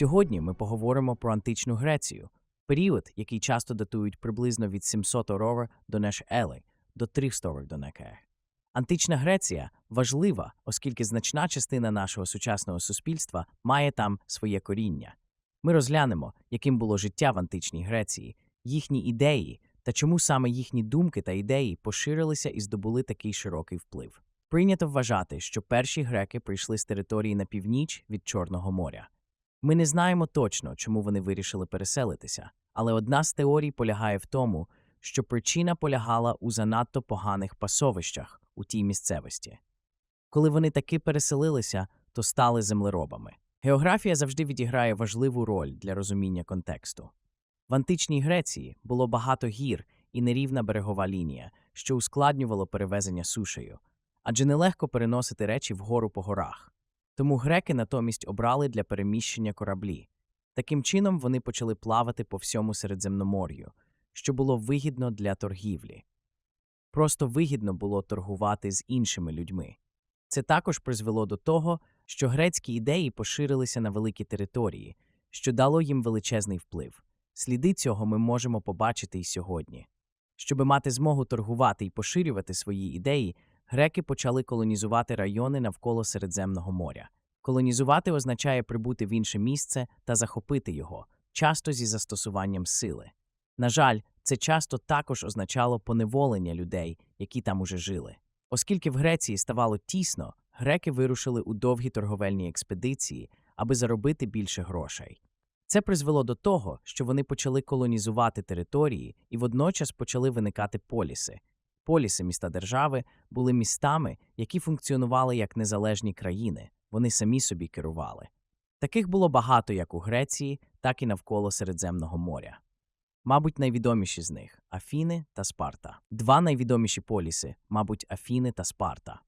Сьогодні ми поговоримо про античну Грецію, період, який часто датують приблизно від 700 років до наш ели до 300 років до НЕКЕ. Антична Греція важлива, оскільки значна частина нашого сучасного суспільства має там своє коріння. Ми розглянемо, яким було життя в античній Греції, їхні ідеї та чому саме їхні думки та ідеї поширилися і здобули такий широкий вплив. Прийнято вважати, що перші греки прийшли з території на північ від Чорного моря. Ми не знаємо точно, чому вони вирішили переселитися, але одна з теорій полягає в тому, що причина полягала у занадто поганих пасовищах у тій місцевості. Коли вони таки переселилися, то стали землеробами. Географія завжди відіграє важливу роль для розуміння контексту. В античній Греції було багато гір і нерівна берегова лінія, що ускладнювало перевезення сушею, адже нелегко переносити речі вгору по горах. Тому греки натомість обрали для переміщення кораблі. Таким чином вони почали плавати по всьому Середземномор'ю, що було вигідно для торгівлі. Просто вигідно було торгувати з іншими людьми. Це також призвело до того, що грецькі ідеї поширилися на великі території, що дало їм величезний вплив. Сліди цього ми можемо побачити і сьогодні. Щоби мати змогу торгувати і поширювати свої ідеї, греки почали колонізувати райони навколо Середземного моря. Колонізувати означає прибути в інше місце та захопити його, часто зі застосуванням сили. На жаль, це часто також означало поневолення людей, які там уже жили. Оскільки в Греції ставало тісно, греки вирушили у довгі торговельні експедиції, аби заробити більше грошей. Це призвело до того, що вони почали колонізувати території і водночас почали виникати поліси. Поліси міста держави були містами, які функціонували як незалежні країни, вони самі собі керували. Таких було багато як у Греції, так і навколо Середземного моря. Мабуть, найвідоміші з них Афіни та Спарта. Два найвідоміші поліси, мабуть, Афіни та Спарта.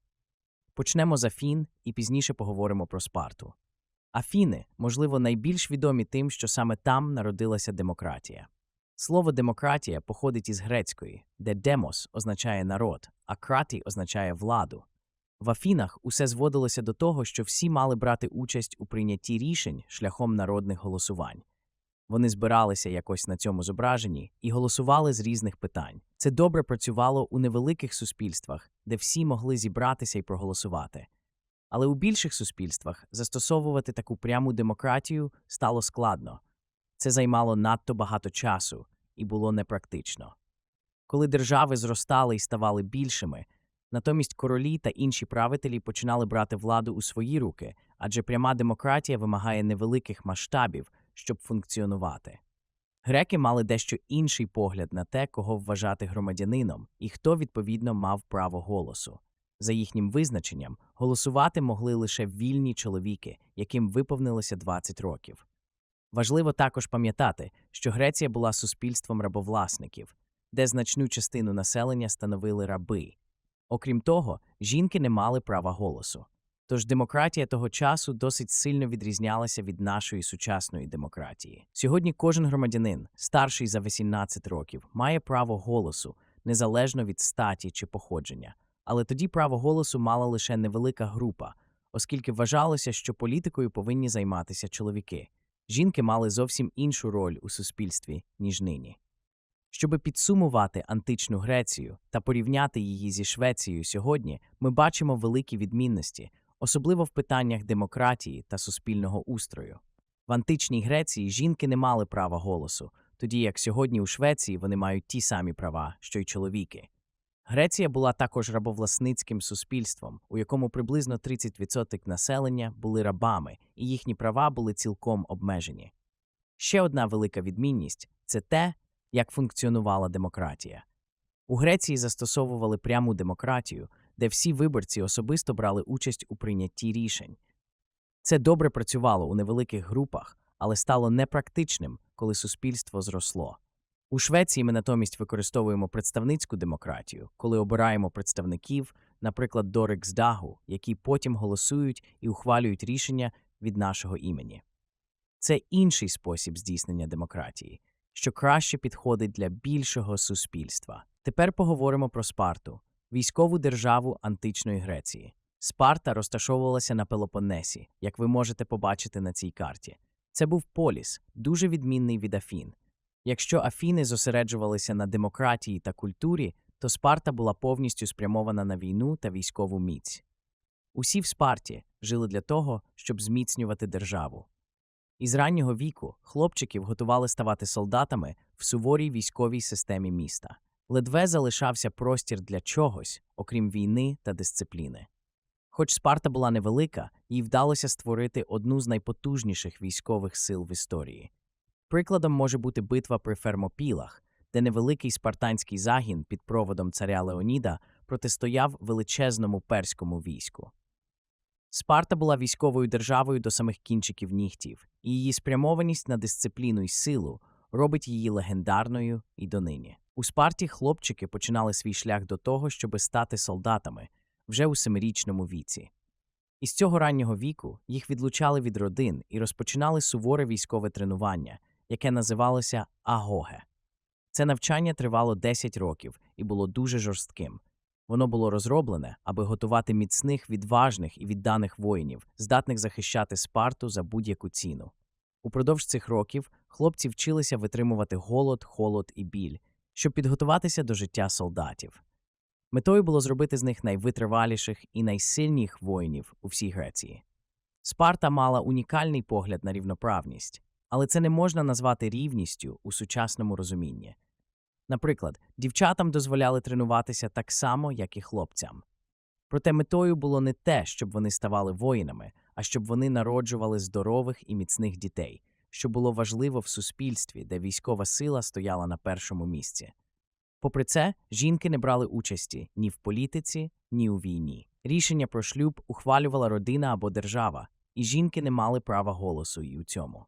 Почнемо з Афін і пізніше поговоримо про Спарту. Афіни, можливо, найбільш відомі тим, що саме там народилася демократія. Слово демократія походить із грецької, де демос означає народ, а краті означає владу. В Афінах усе зводилося до того, що всі мали брати участь у прийнятті рішень шляхом народних голосувань. Вони збиралися якось на цьому зображенні і голосували з різних питань. Це добре працювало у невеликих суспільствах, де всі могли зібратися і проголосувати. Але у більших суспільствах застосовувати таку пряму демократію стало складно. Це займало надто багато часу і було непрактично. Коли держави зростали і ставали більшими, натомість королі та інші правителі починали брати владу у свої руки, адже пряма демократія вимагає невеликих масштабів, щоб функціонувати. Греки мали дещо інший погляд на те, кого вважати громадянином і хто відповідно мав право голосу. За їхнім визначенням, голосувати могли лише вільні чоловіки, яким виповнилося 20 років. Важливо також пам'ятати, що Греція була суспільством рабовласників, де значну частину населення становили раби. Окрім того, жінки не мали права голосу. Тож демократія того часу досить сильно відрізнялася від нашої сучасної демократії. Сьогодні кожен громадянин, старший за 18 років, має право голосу незалежно від статі чи походження. Але тоді право голосу мала лише невелика група, оскільки вважалося, що політикою повинні займатися чоловіки. Жінки мали зовсім іншу роль у суспільстві, ніж нині. Щоби підсумувати античну Грецію та порівняти її зі Швецією сьогодні, ми бачимо великі відмінності, особливо в питаннях демократії та суспільного устрою. В античній Греції жінки не мали права голосу, тоді як сьогодні у Швеції вони мають ті самі права, що й чоловіки. Греція була також рабовласницьким суспільством, у якому приблизно 30% населення були рабами, і їхні права були цілком обмежені. Ще одна велика відмінність це те, як функціонувала демократія. У Греції застосовували пряму демократію, де всі виборці особисто брали участь у прийнятті рішень. Це добре працювало у невеликих групах, але стало непрактичним, коли суспільство зросло. У Швеції ми натомість використовуємо представницьку демократію, коли обираємо представників, наприклад, до Риксдагу, які потім голосують і ухвалюють рішення від нашого імені. Це інший спосіб здійснення демократії, що краще підходить для більшого суспільства. Тепер поговоримо про Спарту, військову державу античної Греції. Спарта розташовувалася на Пелопоннесі, як ви можете побачити на цій карті. Це був поліс, дуже відмінний від Афін. Якщо Афіни зосереджувалися на демократії та культурі, то Спарта була повністю спрямована на війну та військову міць. Усі в Спарті жили для того, щоб зміцнювати державу. Із раннього віку хлопчиків готували ставати солдатами в суворій військовій системі міста. Ледве залишався простір для чогось, окрім війни та дисципліни. Хоч Спарта була невелика, їй вдалося створити одну з найпотужніших військових сил в історії. Прикладом може бути битва при Фермопілах, де невеликий спартанський загін під проводом царя Леоніда протистояв величезному перському війську. Спарта була військовою державою до самих кінчиків нігтів, і її спрямованість на дисципліну й силу робить її легендарною і донині. У Спарті хлопчики починали свій шлях до того, щоби стати солдатами вже у семирічному віці. Із цього раннього віку їх відлучали від родин і розпочинали суворе військове тренування, яке називалося агоге. Це навчання тривало 10 років і було дуже жорстким. Воно було розроблене, аби готувати міцних, відважних і відданих воїнів, здатних захищати Спарту за будь-яку ціну. Упродовж цих років хлопці вчилися витримувати голод, холод і біль, щоб підготуватися до життя солдатів. Метою було зробити з них найвитриваліших і найсильніших воїнів у всій Греції. Спарта мала унікальний погляд на рівноправність, але це не можна назвати рівністю у сучасному розумінні. Наприклад, дівчатам дозволяли тренуватися так само, як і хлопцям. Проте метою було не те, щоб вони ставали воїнами, а щоб вони народжували здорових і міцних дітей, що було важливо в суспільстві, де військова сила стояла на першому місці. Попри це, жінки не брали участі ні в політиці, ні у війні. Рішення про шлюб ухвалювала родина або держава, і жінки не мали права голосу і у цьому.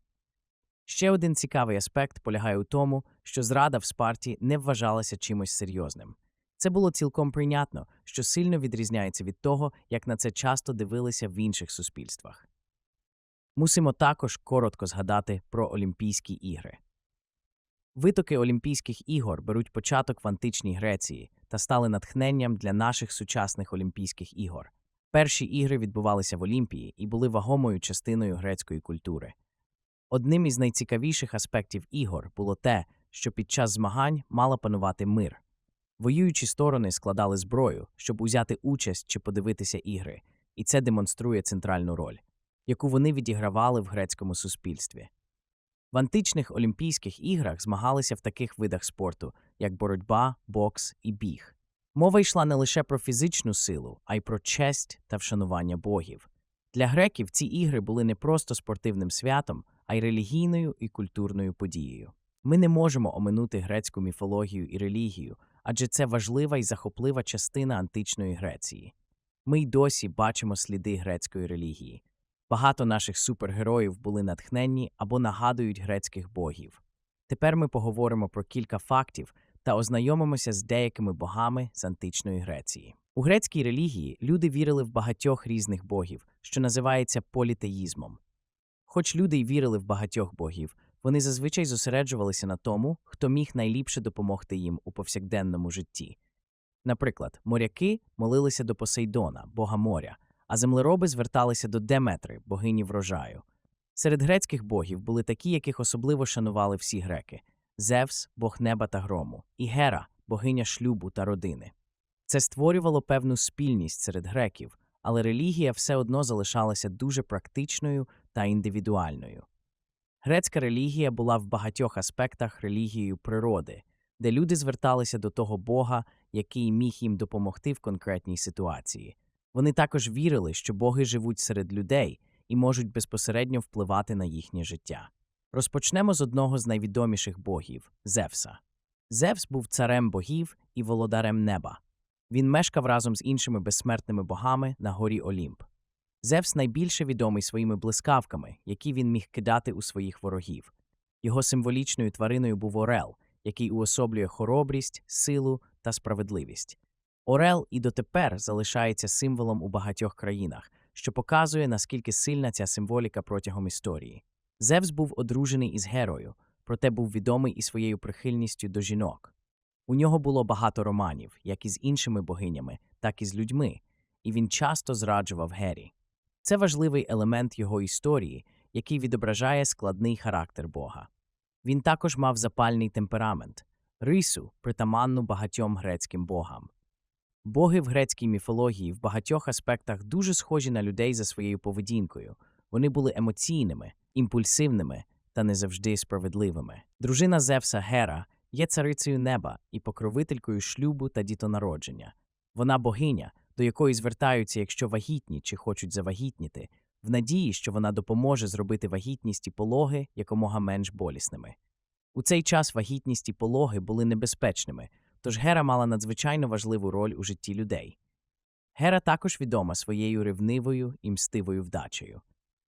Ще один цікавий аспект полягає у тому, що зрада в Спарті не вважалася чимось серйозним. Це було цілком прийнятно, що сильно відрізняється від того, як на це часто дивилися в інших суспільствах. Мусимо також коротко згадати про Олімпійські ігри. Витоки Олімпійських ігор беруть початок в античній Греції та стали натхненням для наших сучасних Олімпійських ігор. Перші ігри відбувалися в Олімпії і були вагомою частиною грецької культури. Одним із найцікавіших аспектів ігор було те, що під час змагань мала панувати мир. Воюючі сторони складали зброю, щоб узяти участь чи подивитися ігри, і це демонструє центральну роль, яку вони відігравали в грецькому суспільстві. В античних Олімпійських іграх змагалися в таких видах спорту, як боротьба, бокс і біг. Мова йшла не лише про фізичну силу, а й про честь та вшанування богів. Для греків ці ігри були не просто спортивним святом, а й релігійною і культурною подією. Ми не можемо оминути грецьку міфологію і релігію, адже це важлива і захоплива частина античної Греції. Ми й досі бачимо сліди грецької релігії. Багато наших супергероїв були натхненні або нагадують грецьких богів. Тепер ми поговоримо про кілька фактів та ознайомимося з деякими богами з античної Греції. У грецькій релігії люди вірили в багатьох різних богів, що називається політеїзмом. Хоч люди й вірили в багатьох богів, вони зазвичай зосереджувалися на тому, хто міг найліпше допомогти їм у повсякденному житті. Наприклад, моряки молилися до Посейдона, бога моря, а землероби зверталися до Деметри, богині врожаю. Серед грецьких богів були такі, яких особливо шанували всі греки Зевс, бог неба та грому, і Гера, богиня шлюбу та родини. Це створювало певну спільність серед греків, але релігія все одно залишалася дуже практичною та індивідуальною. Грецька релігія була в багатьох аспектах релігією природи, де люди зверталися до того Бога, який міг їм допомогти в конкретній ситуації. Вони також вірили, що боги живуть серед людей і можуть безпосередньо впливати на їхнє життя. Розпочнемо з одного з найвідоміших богів Зевса. Зевс був царем богів і володарем неба. Він мешкав разом з іншими безсмертними богами на горі Олімп. Зевс найбільше відомий своїми блискавками, які він міг кидати у своїх ворогів. Його символічною твариною був Орел, який уособлює хоробрість, силу та справедливість. Орел і дотепер залишається символом у багатьох країнах, що показує, наскільки сильна ця символіка протягом історії. Зевс був одружений із Герою, проте був відомий і своєю прихильністю до жінок. У нього було багато романів, як із іншими богинями, так і з людьми, і він часто зраджував Гері. Це важливий елемент його історії, який відображає складний характер Бога. Він також мав запальний темперамент, рису, притаманну багатьом грецьким богам. Боги в грецькій міфології в багатьох аспектах дуже схожі на людей за своєю поведінкою. Вони були емоційними, імпульсивними та не завжди справедливими. Дружина Зевса Гера є царицею неба і покровителькою шлюбу та дітонародження. Вона богиня, до якої звертаються, якщо вагітні чи хочуть завагітніти, в надії, що вона допоможе зробити вагітність і пологи якомога менш болісними. У цей час вагітність і пологи були небезпечними, тож Гера мала надзвичайно важливу роль у житті людей. Гера також відома своєю ревнивою і мстивою вдачею.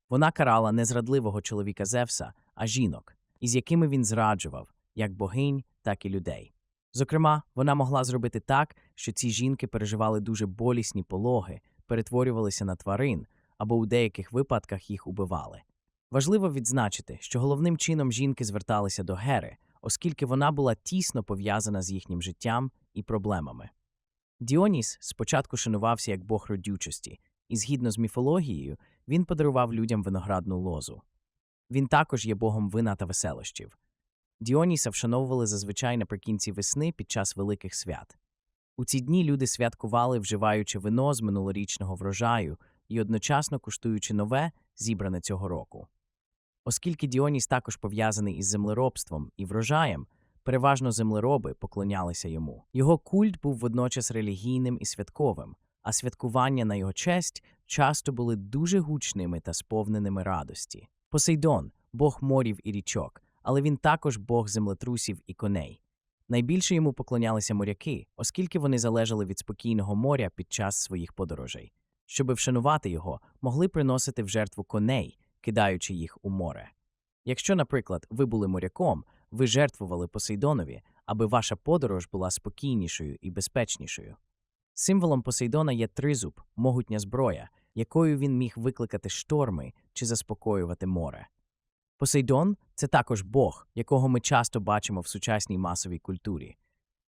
Вона карала не зрадливого чоловіка Зевса, а жінок, із якими він зраджував як богинь, так і людей. Зокрема, вона могла зробити так, що ці жінки переживали дуже болісні пологи, перетворювалися на тварин або у деяких випадках їх убивали. Важливо відзначити, що головним чином жінки зверталися до Гери, оскільки вона була тісно пов'язана з їхнім життям і проблемами. Діоніс спочатку шанувався як бог родючості, і згідно з міфологією, він подарував людям виноградну лозу. Він також є богом вина та веселощів. Діоніса вшановували зазвичай наприкінці весни під час великих свят. У ці дні люди святкували, вживаючи вино з минулорічного врожаю і одночасно куштуючи нове, зібране цього року. Оскільки Діоніс також пов'язаний із землеробством і врожаєм, переважно землероби поклонялися йому. Його культ був водночас релігійним і святковим, а святкування на його честь часто були дуже гучними та сповненими радості. Посейдон бог морів і річок, але він також бог землетрусів і коней. Найбільше йому поклонялися моряки, оскільки вони залежали від спокійного моря під час своїх подорожей. Щоби вшанувати його, могли приносити в жертву коней, кидаючи їх у море. Якщо, наприклад, ви були моряком, ви жертвували Посейдонові, аби ваша подорож була спокійнішою і безпечнішою. Символом Посейдона є тризуб, могутня зброя, якою він міг викликати шторми чи заспокоювати море. Посейдон це також Бог, якого ми часто бачимо в сучасній масовій культурі.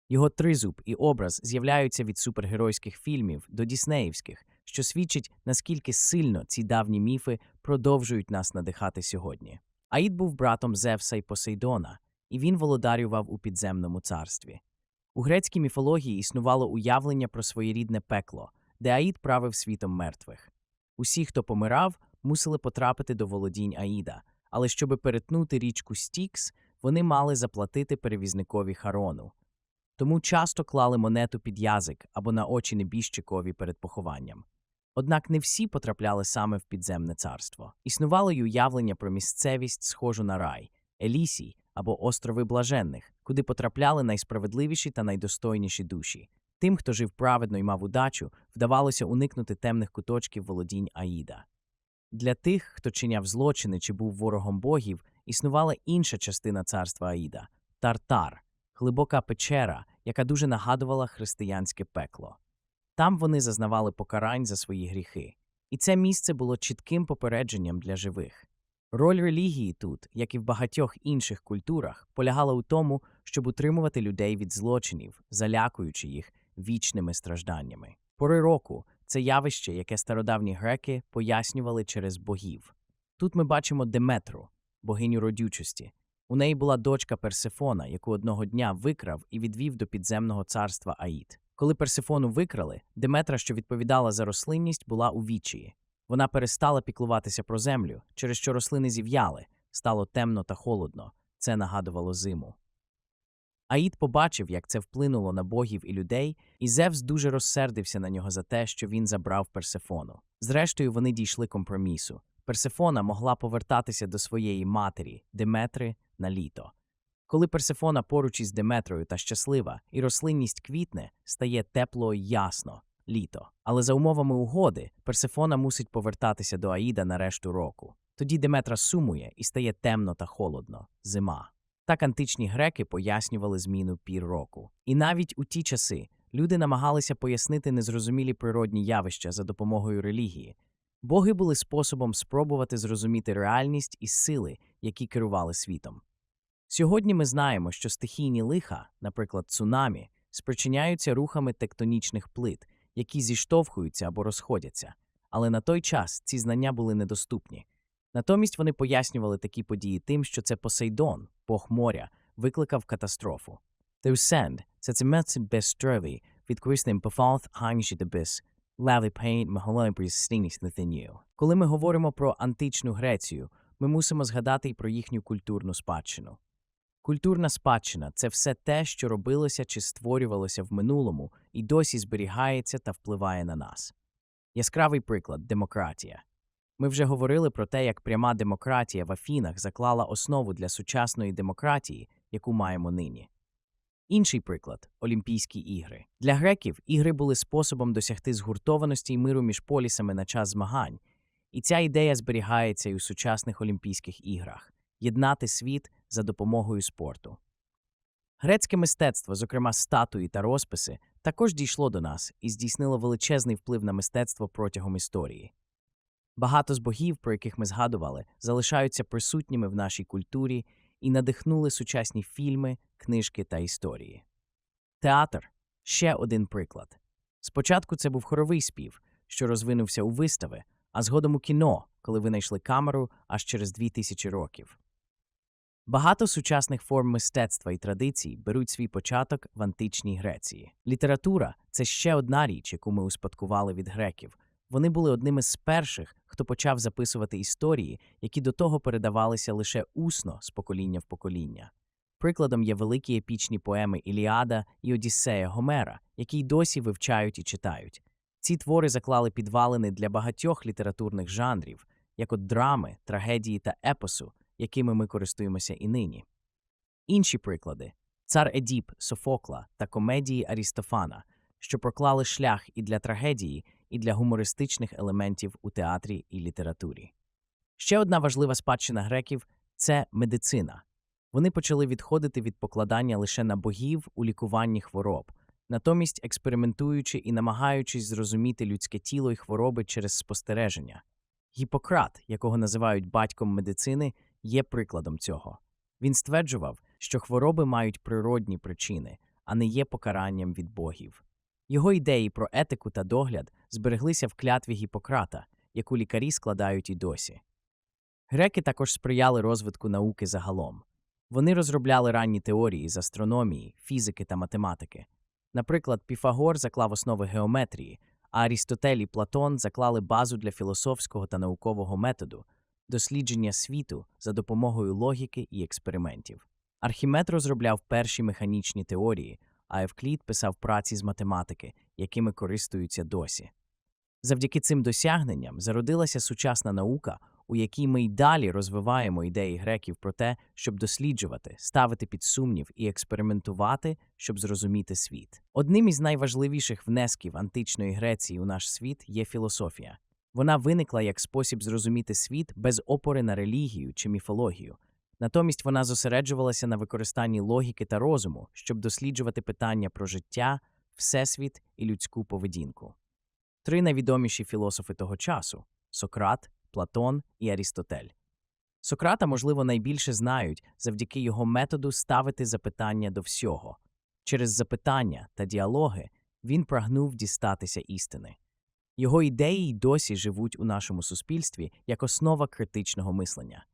Його тризуб і образ з'являються від супергеройських фільмів до діснеївських, що свідчить, наскільки сильно ці давні міфи продовжують нас надихати сьогодні. Аїд був братом Зевса і Посейдона, і він володарював у підземному царстві. У грецькій міфології існувало уявлення про своєрідне пекло, де Аїд правив світом мертвих. Усі, хто помирав, мусили потрапити до володінь Аїда, але щоби перетнути річку Стікс, вони мали заплатити перевізникові Харону. Тому часто клали монету під язик або на очі небіжчикові перед похованням. Однак не всі потрапляли саме в підземне царство. Існувало й уявлення про місцевість, схожу на рай, Елісій або острови блаженних, куди потрапляли найсправедливіші та найдостойніші душі. Тим, хто жив праведно і мав удачу, вдавалося уникнути темних куточків володінь Аїда. Для тих, хто чиняв злочини чи був ворогом богів, існувала інша частина царства Аїда Тартар, глибока печера, яка дуже нагадувала християнське пекло. Там вони зазнавали покарань за свої гріхи, і це місце було чітким попередженням для живих. Роль релігії тут, як і в багатьох інших культурах, полягала у тому, щоб утримувати людей від злочинів, залякуючи їх вічними стражданнями. Пори року це явище, яке стародавні греки пояснювали через богів. Тут ми бачимо Деметру, богиню родючості. У неї була дочка Персефона, яку одного дня викрав і відвів до підземного царства Аїд. Коли Персефону викрали, Деметра, що відповідала за рослинність, була у вічії. Вона перестала піклуватися про землю, через що рослини зів'яли, стало темно та холодно. Це нагадувало зиму. Аїд побачив, як це вплинуло на богів і людей, і Зевс дуже розсердився на нього за те, що він забрав Персефону. Зрештою, вони дійшли компромісу. Персефона могла повертатися до своєї матері, Деметри, на літо. Коли Персефона поруч із Деметрою та щаслива, і рослинність квітне, стає тепло й ясно літо. Але за умовами угоди Персефона мусить повертатися до Аїда на решту року. Тоді Деметра сумує і стає темно та холодно зима. Так античні греки пояснювали зміну пір року. І навіть у ті часи люди намагалися пояснити незрозумілі природні явища за допомогою релігії. Боги були способом спробувати зрозуміти реальність і сили, які керували світом. Сьогодні ми знаємо, що стихійні лиха, наприклад, цунамі, спричиняються рухами тектонічних плит, які зіштовхуються або розходяться. Але на той час ці знання були недоступні. Натомість вони пояснювали такі події тим, що це Посейдон, бог моря, викликав катастрофу. Теусенд – це цемець безстровий, від корисним пофалт ганші дебис, лавий пейн моголой прistінність нетинію. Коли ми говоримо про античну Грецію, ми мусимо згадати й про їхню культурну спадщину. Культурна спадщина це все те, що робилося чи створювалося в минулому і досі зберігається та впливає на нас. Яскравий приклад демократія. Ми вже говорили про те, як пряма демократія в Афінах заклала основу для сучасної демократії, яку маємо нині. Інший приклад Олімпійські ігри. Для греків ігри були способом досягти згуртованості й миру між полісами на час змагань, і ця ідея зберігається й у сучасних Олімпійських іграх єднати світ за допомогою спорту. Грецьке мистецтво, зокрема статуї та розписи, також дійшло до нас і здійснило величезний вплив на мистецтво протягом історії. Багато з богів, про яких ми згадували, залишаються присутніми в нашій культурі і надихнули сучасні фільми, книжки та історії. Театр ще один приклад. Спочатку це був хоровий спів, що розвинувся у вистави, а згодом у кіно, коли винайшли камеру аж через дві тисячі років. Багато сучасних форм мистецтва і традицій беруть свій початок в античній Греції. Література це ще одна річ, яку ми успадкували від греків. Вони були одними з перших, хто почав записувати історії, які до того передавалися лише усно з покоління в покоління. Прикладом є великі епічні поеми Іліада і Одіссея Гомера, які й досі вивчають і читають. Ці твори заклали підвалини для багатьох літературних жанрів, як от драми, трагедії та епосу, якими ми користуємося і нині. Інші приклади цар Едіп Софокла та комедії Арістофана, що проклали шлях і для трагедії, і для гумористичних елементів у театрі і літературі. Ще одна важлива спадщина греків це медицина. Вони почали відходити від покладання лише на богів у лікуванні хвороб, натомість експериментуючи і намагаючись зрозуміти людське тіло і хвороби через спостереження. Гіппократ, якого називають батьком медицини, є прикладом цього. Він стверджував, що хвороби мають природні причини, а не є покаранням від богів. Його ідеї про етику та догляд збереглися в клятві Гіппократа, яку лікарі складають і досі. Греки також сприяли розвитку науки загалом. Вони розробляли ранні теорії з астрономії, фізики та математики. Наприклад, Піфагор заклав основи геометрії, а Арістотель і Платон заклали базу для філософського та наукового методу, дослідження світу за допомогою логіки і експериментів. Архімед розробляв перші механічні теорії, а Евклід писав праці з математики, якими користуються досі. Завдяки цим досягненням зародилася сучасна наука, у якій ми й далі розвиваємо ідеї греків про те, щоб досліджувати, ставити під сумнів і експериментувати, щоб зрозуміти світ. Одним із найважливіших внесків античної Греції у наш світ є філософія. Вона виникла як спосіб зрозуміти світ без опори на релігію чи міфологію. Натомість вона зосереджувалася на використанні логіки та розуму, щоб досліджувати питання про життя, всесвіт і людську поведінку. Три найвідоміші філософи того часу Сократ, Платон і Арістотель. Сократа, можливо, найбільше знають завдяки його методу ставити запитання до всього. Через запитання та діалоги він прагнув дістатися істини. Його ідеї й досі живуть у нашому суспільстві як основа критичного мислення.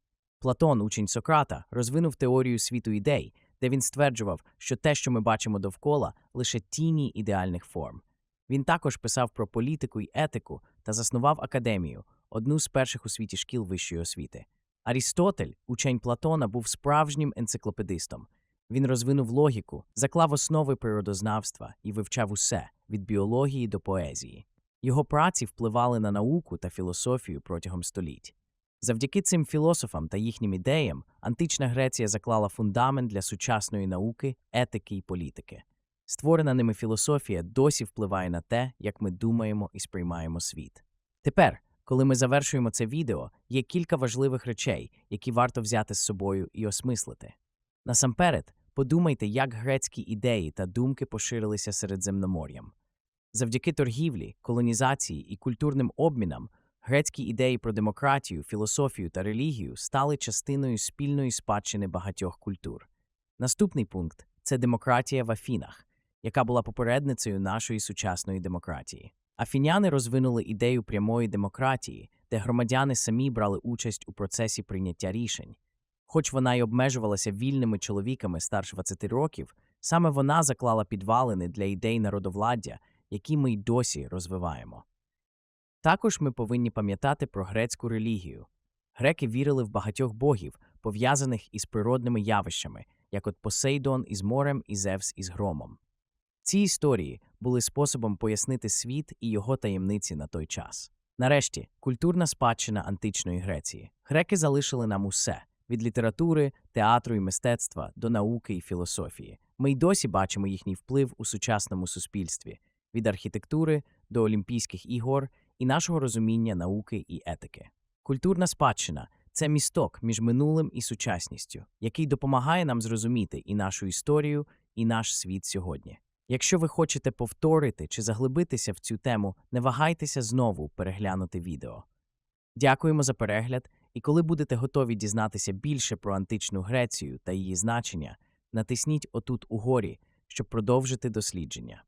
Платон, учень Сократа, розвинув теорію світу ідей, де він стверджував, що те, що ми бачимо довкола, лише тіні ідеальних форм. Він також писав про політику й етику та заснував академію, одну з перших у світі шкіл вищої освіти. Арістотель, учень Платона, був справжнім енциклопедистом. Він розвинув логіку, заклав основи природознавства і вивчав усе від біології до поезії. Його праці впливали на науку та філософію протягом століть. Завдяки цим філософам та їхнім ідеям антична Греція заклала фундамент для сучасної науки, етики і політики. Створена ними філософія досі впливає на те, як ми думаємо і сприймаємо світ. Тепер, коли ми завершуємо це відео, є кілька важливих речей, які варто взяти з собою і осмислити. Насамперед, подумайте, як грецькі ідеї та думки поширилися Середземномор'ям. Завдяки торгівлі, колонізації і культурним обмінам грецькі ідеї про демократію, філософію та релігію стали частиною спільної спадщини багатьох культур. Наступний пункт це демократія в Афінах, яка була попередницею нашої сучасної демократії. Афіняни розвинули ідею прямої демократії, де громадяни самі брали участь у процесі прийняття рішень. Хоч вона й обмежувалася вільними чоловіками старше 20 років, саме вона заклала підвалини для ідей народовладдя, які ми й досі розвиваємо. Також ми повинні пам'ятати про грецьку релігію. Греки вірили в багатьох богів, пов'язаних із природними явищами, як от Посейдон із морем і Зевс із громом. Ці історії були способом пояснити світ і його таємниці на той час. Нарешті, культурна спадщина античної Греції. Греки залишили нам усе від літератури, театру і мистецтва до науки і філософії. Ми й досі бачимо їхній вплив у сучасному суспільстві від архітектури до Олімпійських ігор і нашого розуміння науки і етики. Культурна спадщина це місток між минулим і сучасністю, який допомагає нам зрозуміти і нашу історію, і наш світ сьогодні. Якщо ви хочете повторити чи заглибитися в цю тему, не вагайтеся знову переглянути відео. Дякуємо за перегляд, і коли будете готові дізнатися більше про античну Грецію та її значення, натисніть отут угорі, щоб продовжити дослідження.